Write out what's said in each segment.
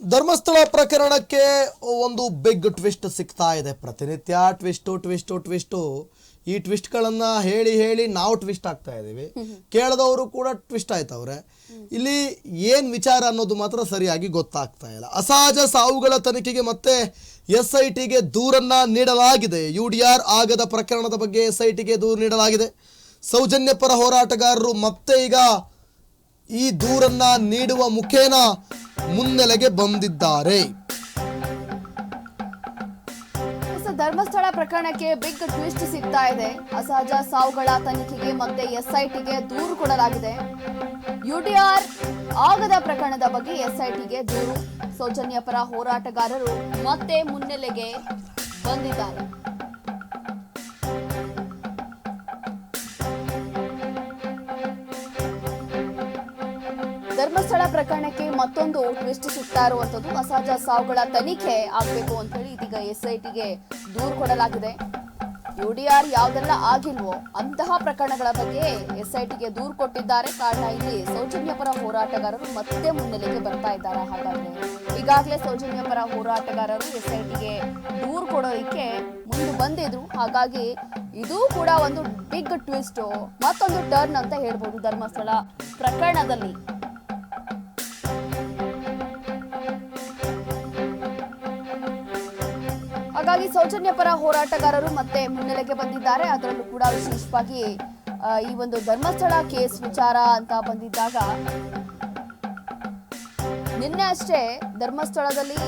ಧರ್ಮಸ್ಥಳ ಪ್ರಕರಣಕ್ಕೆ ಒಂದು big twist ಸಿಗ್ತಾ ಇದೆ. ಪ್ರತಿನಿತ್ಯ ಟ್ವಿಸ್ಟು ಟ್ವಿಸ್ಟು ಟ್ವಿಸ್ಟು ಈ ಟ್ವಿಸ್ಟ್ಗಳನ್ನು ಹೇಳಿ ಹೇಳಿ ನಾವು ಟ್ವಿಸ್ಟ್ ಆಗ್ತಾ ಇದ್ದೀವಿ. ಕೇಳಿದವರು ಕೂಡ ಟ್ವಿಸ್ಟ್ ಆಯ್ತವ್ರೆ ಇಲ್ಲಿ ಏನು ವಿಚಾರ ಅನ್ನೋದು ಮಾತ್ರ ಸರಿಯಾಗಿ ಗೊತ್ತಾಗ್ತಾ ಇಲ್ಲ. ಅಸಹಜ ಸಾವುಗಳ ತನಿಖೆಗೆ ಮತ್ತೆ ಎಸ್ ಐ ಟಿಗೆ ದೂರನ್ನ ನೀಡಲಾಗಿದೆ. ಯು ಡಿ ಆರ್ ಆಗದ ಪ್ರಕರಣದ ಬಗ್ಗೆ ಎಸ್ ಐ ಟಿಗೆ ದೂರು ನೀಡಲಾಗಿದೆ. ಸೌಜನ್ಯ ಪರ ಹೋರಾಟಗಾರರು ಮತ್ತೆ ಈಗ ಈ ದೂರನ್ನ ನೀಡುವ ಮುಖೇನ ಮುನ್ನೆಲೆಗೆ ಬಂದಿದ್ದಾರೆ. ಧರ್ಮಸ್ಥಳ ಪ್ರಕರಣಕ್ಕೆ ಬಿಗ್ ಟ್ವಿಸ್ಟ್ ಸಿಗ್ತಾ ಇದೆ. ಅಸಹಜ ಸಾವುಗಳ ತನಿಖೆಗೆ ಮತ್ತೆ ಎಸ್ಐಟಿಗೆ ದೂರು ಕೊಡಲಾಗಿದೆ. ಯುಟಿಆರ್ ಆಗದ ಪ್ರಕರಣದ ಬಗ್ಗೆ ಎಸ್ಐಟಿಗೆ ದೂರು. ಸೌಜನ್ಯ ಪರ ಹೋರಾಟಗಾರರು ಮತ್ತೆ ಮುನ್ನೆಲೆಗೆ ಬಂದಿದ್ದಾರೆ. ಧರ್ಮಸ್ಥಳ ಪ್ರಕರಣಕ್ಕೆ ಮತ್ತೊಂದು ಟ್ವಿಸ್ಟ್ ಸಿಗ್ತಾ ಇರುವಂತದ್ದು ಅಸಹಜ ಸಾವುಗಳ ತನಿಖೆ ಆಗ್ಬೇಕು ಅಂತ ಹೇಳಿ ಇದೀಗ ಎಸ್ಐಟಿಗೆ ದೂರು ಕೊಡಲಾಗಿದೆ. ಯುಡಿಆರ್ ಯಾವ್ದೆಲ್ಲ ಆಗಿಲ್ವೋ ಅಂತಹ ಪ್ರಕರಣಗಳ ಬಗ್ಗೆ ಎಸ್ಐಟಿಗೆ ದೂರು ಕೊಟ್ಟಿದ್ದಾರೆ. ಕಾರಣ ಇಲ್ಲಿ ಸೌಜನ್ಯ ಪರ ಹೋರಾಟಗಾರರು ಮತ್ತೆ ಮುನ್ನೆಲೆಗೆ ಬರ್ತಾ ಇದ್ದಾರೆ ಹಾಗಾದ್ರೆ. ಈಗಾಗಲೇ ಸೌಜನ್ಯ ಪರ ಹೋರಾಟಗಾರರು ಎಸ್ಐಟಿಗೆ ದೂರು ಕೊಡೋದಕ್ಕೆ ಮುಂದೆ ಬಂದಿದ್ರು. ಹಾಗಾಗಿ ಇದು ಕೂಡ ಒಂದು ಬಿಗ್ ಟ್ವಿಸ್ಟ್. ಮತ್ತೊಂದು ಟರ್ನ್ ಅಂತ ಹೇಳ್ಬೋದು ಧರ್ಮಸ್ಥಳ ಪ್ರಕರಣದಲ್ಲಿ. ಹಾಗಾಗಿ ಸೌಜನ್ಯ ಪರ ಹೋರಾಟಗಾರರು ಮತ್ತೆ ಮುನ್ನೆಲೆಗೆ ಬಂದಿದ್ದಾರೆ. ಅದರಲ್ಲೂ ಕೂಡ ವಿಶೇಷವಾಗಿ ಈ ಒಂದು ಧರ್ಮಸ್ಥಳ ಕೇಸ್ ವಿಚಾರ ಅಂತ ಬಂದಿದ್ದಾಗ ನಿನ್ನೆ ಅಷ್ಟೇ ಧರ್ಮಸ್ಥಳದಲ್ಲಿ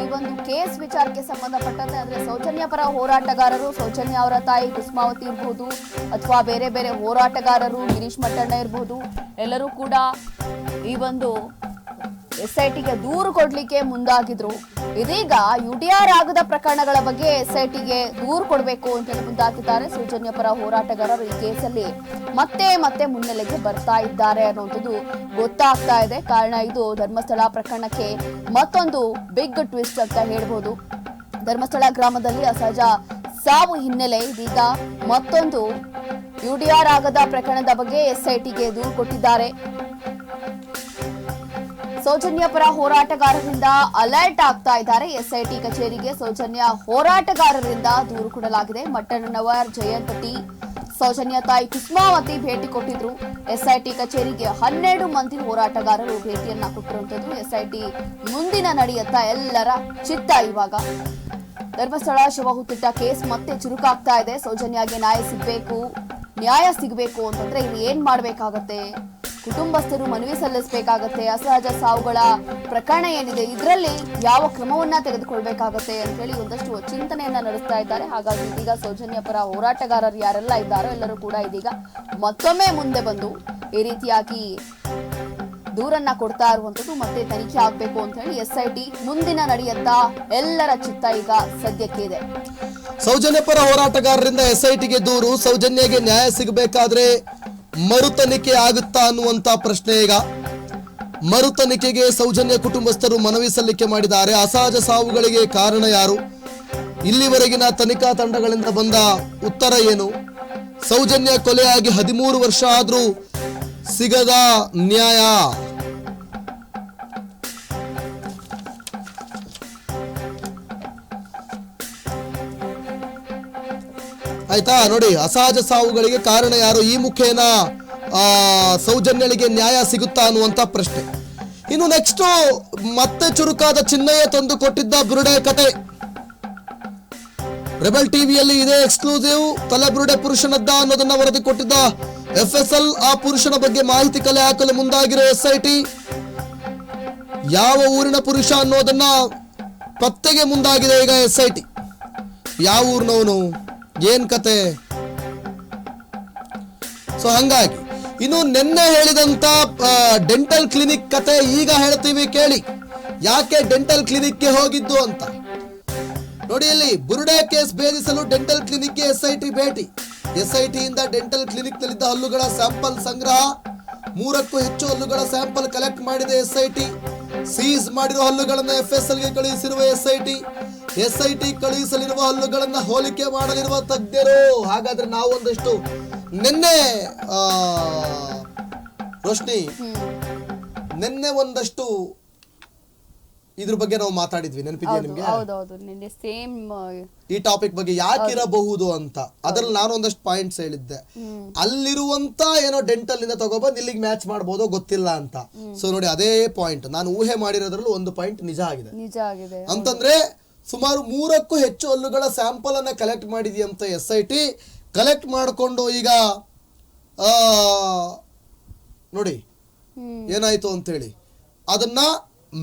ಈ ಒಂದು ಕೇಸ್ ವಿಚಾರಕ್ಕೆ ಸಂಬಂಧಪಟ್ಟಂತೆ ಅಂದ್ರೆ ಸೌಜನ್ಯ ಪರ ಹೋರಾಟಗಾರರು, ಸೌಜನ್ಯ ಅವರ ತಾಯಿ ಕುಸ್ಮಾವತಿ ಇರಬಹುದು ಅಥವಾ ಬೇರೆ ಬೇರೆ ಹೋರಾಟಗಾರರು ಗಿರೀಶ್ ಮಟ್ಟಣ್ಣ ಇರಬಹುದು ಎಲ್ಲರೂ ಕೂಡ ಈ ಒಂದು ಎಸ್ ಐ ಟಿಗೆ ದೂರು ಕೊಡ್ಲಿಕ್ಕೆ ಮುಂದಾಗಿದ್ರು. ಇದೀಗ ಯುಡಿಆರ್ ಆಗದ ಪ್ರಕರಣಗಳ ಬಗ್ಗೆ ಎಸ್ಐಟಿಗೆ ದೂರು ಕೊಡಬೇಕು ಅಂತ ಹೇಳಿ ಮುಂದಾಗಿದ್ದಾರೆ. ಸೌಜನ್ಯ ಪರ ಹೋರಾಟಗಾರರು ಈ ಕೇಸಲ್ಲಿ ಮತ್ತೆ ಮತ್ತೆ ಮುನ್ನೆಲೆಗೆ ಬರ್ತಾ ಇದ್ದಾರೆ ಅನ್ನುವಂಥದ್ದು ಗೊತ್ತಾಗ್ತಾ ಇದೆ. ಕಾರಣ ಇದು ಧರ್ಮಸ್ಥಳ ಪ್ರಕರಣಕ್ಕೆ ಮತ್ತೊಂದು ಬಿಗ್ ಟ್ವಿಸ್ಟ್ ಅಂತ ಹೇಳ್ಬೋದು. ಧರ್ಮಸ್ಥಳ ಗ್ರಾಮದಲ್ಲಿ ಅಸಹಜ ಸಾವು ಹಿನ್ನೆಲೆ ಇದೀಗ ಮತ್ತೊಂದು ಯುಡಿಆರ್ ಆಗದ ಪ್ರಕರಣದ ಬಗ್ಗೆ ಎಸ್ಐಟಿಗೆ ದೂರು ಕೊಟ್ಟಿದ್ದಾರೆ. ಸೌಜನ್ಯ ಪರ ಹೋರಾಟಗಾರರಿಂದ ಅಲರ್ಟ್ ಆಗ್ತಾ ಇದ್ದಾರೆ. ಎಸ್ಐಟಿ ಕಚೇರಿಗೆ ಸೌಜನ್ಯ ಹೋರಾಟಗಾರರಿಂದ ದೂರು ಕೊಡಲಾಗಿದೆ. ಮಟ್ಟಣ್ಣನವರ್ ಜಯಂತ್ ಟಿ ಸೌಜನ್ಯ ತಾಯಿ ಕುಸ್ಮಾವತಿ ಭೇಟಿ ಕೊಟ್ಟಿದ್ರು. ಎಸ್ಐಟಿ ಕಚೇರಿಗೆ ಹನ್ನೆರಡು ಮಂದಿ ಹೋರಾಟಗಾರರು ಭೇಟಿಯನ್ನ ಕೊಟ್ಟಿರುವಂತದ್ದು ಎಸ್ಐಟಿ ಮುಂದಿನ ನಡೆಯತ್ತ ಎಲ್ಲರ ಚಿತ್ತ ಇವಾಗ. ಧರ್ಮಸ್ಥಳ ಶವಹುತ್ತಿಟ್ಟ ಕೇಸ್ ಮತ್ತೆ ಚುರುಕಾಗ್ತಾ ಇದೆ. ಸೌಜನ್ಯಗೆ ನ್ಯಾಯ ಸಿಗ್ಬೇಕು, ನ್ಯಾಯ ಸಿಗಬೇಕು ಅಂತಂದ್ರೆ ಇಲ್ಲಿ ಏನ್ ಮಾಡ್ಬೇಕಾಗತ್ತೆ? ಕುಟುಂಬಸ್ಥರು ಮನವಿ ಸಲ್ಲಿಸಬೇಕಾಗತ್ತೆ, ಅಸಹಜ ಸಾವುಗಳ ಪ್ರಕರಣ ಏನಿದೆ, ಇದರಲ್ಲಿ ಯಾವ ಕ್ರಮವನ್ನ ತೆಗೆದುಕೊಳ್ಬೇಕಾಗತ್ತೆ ಅಂತ ಹೇಳಿ ಒಂದಷ್ಟು ಚಿಂತನೆಯನ್ನ ನಡೆಸ್ತಾ ಇದ್ದಾರೆ. ಹಾಗಾಗಿ ಇದೀಗ ಸೌಜನ್ಯ ಪರ ಹೋರಾಟಗಾರರು ಯಾರೆಲ್ಲ ಇದ್ದಾರೋ ಎಲ್ಲರೂ ಕೂಡ ಇದೀಗ ಮತ್ತೊಮ್ಮೆ ಮುಂದೆ ಬಂದು ಈ ರೀತಿಯಾಗಿ ದೂರನ್ನ ಕೊಡ್ತಾ ಇರುವಂತದ್ದು ಮತ್ತೆ ತನಿಖೆ ಆಗ್ಬೇಕು ಅಂತ ಹೇಳಿ ಎಸ್ ಐ ಟಿ ಮುಂದಿನ ನಡೆಯತ್ತ ಎಲ್ಲರ ಚಿತ್ತ ಈಗ ಸದ್ಯಕ್ಕೆ ಇದೆ. ಸೌಜನ್ಯ ಪರ ಹೋರಾಟಗಾರರಿಂದ ಎಸ್ ಐ ಟಿಗೆ ದೂರು, ಸೌಜನ್ಯಗೆ ನ್ಯಾಯ ಸಿಗಬೇಕಾದ್ರೆ ಮರು ತನಿಖೆ ಆಗುತ್ತಾ ಅನ್ನುವಂತ ಪ್ರಶ್ನೆ ಈಗ. ಮರು ತನಿಖೆಗೆ ಸೌಜನ್ಯ ಕುಟುಂಬಸ್ಥರು ಮನವಿ ಸಲ್ಲಿಕೆ ಮಾಡಿದ್ದಾರೆ. ಅಸಹಜ ಸಾವುಗಳಿಗೆ ಕಾರಣ ಯಾರು? ಇಲ್ಲಿವರೆಗಿನ ತನಿಖಾ ತಂಡಗಳಿಂದ ಬಂದ ಉತ್ತರ ಏನು? ಸೌಜನ್ಯ ಕೊಲೆಯಾಗಿ ಹದಿಮೂರು ವರ್ಷ ಆದರೂ ಸಿಗದ ನ್ಯಾಯ. ಆಯ್ತಾ? ನೋಡಿ ಅಸಹಜ ಸಾವುಗಳಿಗೆ ಕಾರಣ ಯಾರು? ಈ ಮುಖೇನ ಆ, ಸೌಜನ್ಯಳಿಗೆ ನ್ಯಾಯ ಸಿಗುತ್ತಾ ಅನ್ನುವಂತ ಪ್ರಶ್ನೆ. ಇನ್ನು ನೆಕ್ಸ್ಟ್ ಮತ್ತೆ ಚುರುಕಾದ ಚಿನ್ನಯ್ಯ ತಂದು ಕೊಟ್ಟಿದ್ದ ಬುರುಡೆ ಕತೆ. ರೆಬಲ್ ಟಿವಿಯಲ್ಲಿ ಇದೇ ಎಕ್ಸ್ಕ್ಲೂಸಿವ್ ತಲೆ ಬುರುಡೆ ಪುರುಷನದ್ದ ಅನ್ನೋದನ್ನ ವರದಿ ಕೊಟ್ಟಿದ್ದ ಎಫ್ ಎಸ್ ಎಲ್ ಆ ಪುರುಷನ ಬಗ್ಗೆ ಮಾಹಿತಿ ಕಲೆ ಹಾಕಲು ಮುಂದಾಗಿರೋ ಎಸ್ ಐ ಟಿ ಯಾವ ಊರಿನ ಪುರುಷ ಅನ್ನೋದನ್ನ ಪತ್ತೆಗೆ ಮುಂದಾಗಿದೆ ಈಗ ಎಸ್ ಐ ಟಿ ಯಾವ ಊರಿನವನು? ಏನ್ ಕತೆ? ಸೊ ಹಂಗಾಗಿ, ಇನ್ನು ನಿನ್ನೆ ಹೇಳಿದಂತ ಡೆಂಟಲ್ ಕ್ಲಿನಿಕ್ ಕತೆ ಈಗ ಹೇಳ್ತೀವಿ ಕೇಳಿ. ಯಾಕೆ ಡೆಂಟಲ್ ಕ್ಲಿನಿಕ್ಗೆ ಹೋಗಿದ್ದು ಅಂತ? ನೋಡಿ ಇಲ್ಲಿ, ಬುರುಡೆ ಕೇಸ್ ಭೇದಿಸಲು ಡೆಂಟಲ್ ಕ್ಲಿನಿಕ್ಗೆ ಐ ಟಿ ಭೇಟಿ. ಎಸ್ ಐ ಟಿಯಿಂದ ಡೆಂಟಲ್ ಕ್ಲಿನಿಕ್ ನಲ್ಲಿದ್ದ ಹಲ್ಲುಗಳ ಸ್ಯಾಂಪಲ್ ಸಂಗ್ರಹ. ಮೂರಕ್ಕೂ ಹೆಚ್ಚು ಹಲ್ಲುಗಳ ಸ್ಯಾಂಪಲ್ ಕಲೆಕ್ಟ್ ಮಾಡಿದೆ ಐ ಟಿ ಸೀಸ್ ಮಾಡಿರುವ ಹಲ್ಲುಗಳನ್ನು ಎಫ್ ಎಸ್ ಎಲ್ಗೆ ಕಳುಹಿಸಿರುವ ಎಸ್ ಎಸ್ ಐ ಟಿ ಕಳುಹಿಸಲಿರುವ ಹಲ್ಲುಗಳನ್ನ ಹೋಲಿಕೆ ಮಾಡಲಿರುವ ತಜ್ಞರು. ಹಾಗಾದ್ರೆ ನಾವು ಒಂದಷ್ಟು ನಿನ್ನೆ ರೋಶ್ನಿ ನಿನ್ನೆ ಒಂದಷ್ಟು ಇದ್ರ ಬಗ್ಗೆ ನಾವು ಮಾತಾಡಿದ್ವಿ. ನೆನಪಿದೆಯಾ ಹೌದು ನಿಮ್ಗೆ? ಹೌದೌದು. ನಿನ್ನೆ ಸೇಮ್ ಈ ಟಾಪಿಕ್ ಬಗ್ಗೆ ಯಾಕಿರಬಹುದು ಅಂತ. ಅದ್ರಲ್ಲಿ ನಾನು ಒಂದಷ್ಟು ಪಾಯಿಂಟ್ಸ್ ಹೇಳಿದ್ದೆ. ಅಲ್ಲಿರುವಂತ ಏನೋ ಡೆಂಟಲ್ ಇಂದ ತಗೊಬಂದು ಇಲ್ಲಿಗೆ ಮ್ಯಾಚ್ ಮಾಡಬಹುದು ಗೊತ್ತಿಲ್ಲ ಅಂತ. ಸೊ ನೋಡಿ ಅದೇ ಪಾಯಿಂಟ್ ನಾನು ಊಹೆ ಮಾಡಿರೋದ್ರಲ್ಲೂ ಒಂದು ಪಾಯಿಂಟ್ ನಿಜ ಆಗಿದೆ. ನಿಜ ಆಗಿದೆ. ಅಂತಂದ್ರೆ ಸುಮಾರು ಮೂರಕ್ಕೂ ಹೆಚ್ಚು ಹಲ್ಲುಗಳ ಸ್ಯಾಂಪಲ್ ಅನ್ನ ಕಲೆಕ್ಟ್ ಮಾಡಿದೆಯಂತ ಎಸ್ ಐ ಟಿ ಕಲೆಕ್ಟ್ ಮಾಡಿಕೊಂಡು ಈಗ ಆ, ನೋಡಿ ಏನಾಯ್ತು ಅಂತ ಹೇಳಿ ಅದನ್ನ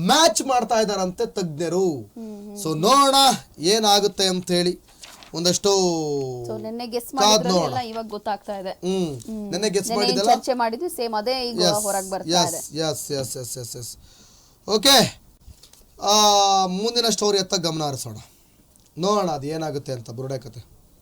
ಮ್ಯಾಚ್ ಮಾಡ್ತಾ ಇದಾರಂತೆ ತಜ್ಞರು. ಸೊ ನೋಡೋಣ ಏನಾಗುತ್ತೆ ಅಂತ ಹೇಳಿ ಒಂದಷ್ಟು. ಇವಾಗ ಗೊತ್ತಾಗ್ತಾ ಇದೆ. ನೆನ್ನೆ ಗೆಸ್ ನೆನ್ನೆ ಮಾಡಿದ್ದಲ್ಲ? ಚರ್ಚೆ ಮಾಡಿದ್ವಿ ಸೇಮ್ ಅದೇ ಈಗ ಹೊರಗೆ ಬರ್ತಾ ಇದೆ. S S S S S okay ಮುಂದಿನ ಸ್ಟೋರಿ ಎತ್ತ ಗಮನ ಹರಿಸೋಣ. ನೋಡೋಣ ಅದು ಏನಾಗುತ್ತೆ ಅಂತ ಬುರುಡೆ ಕತೆ.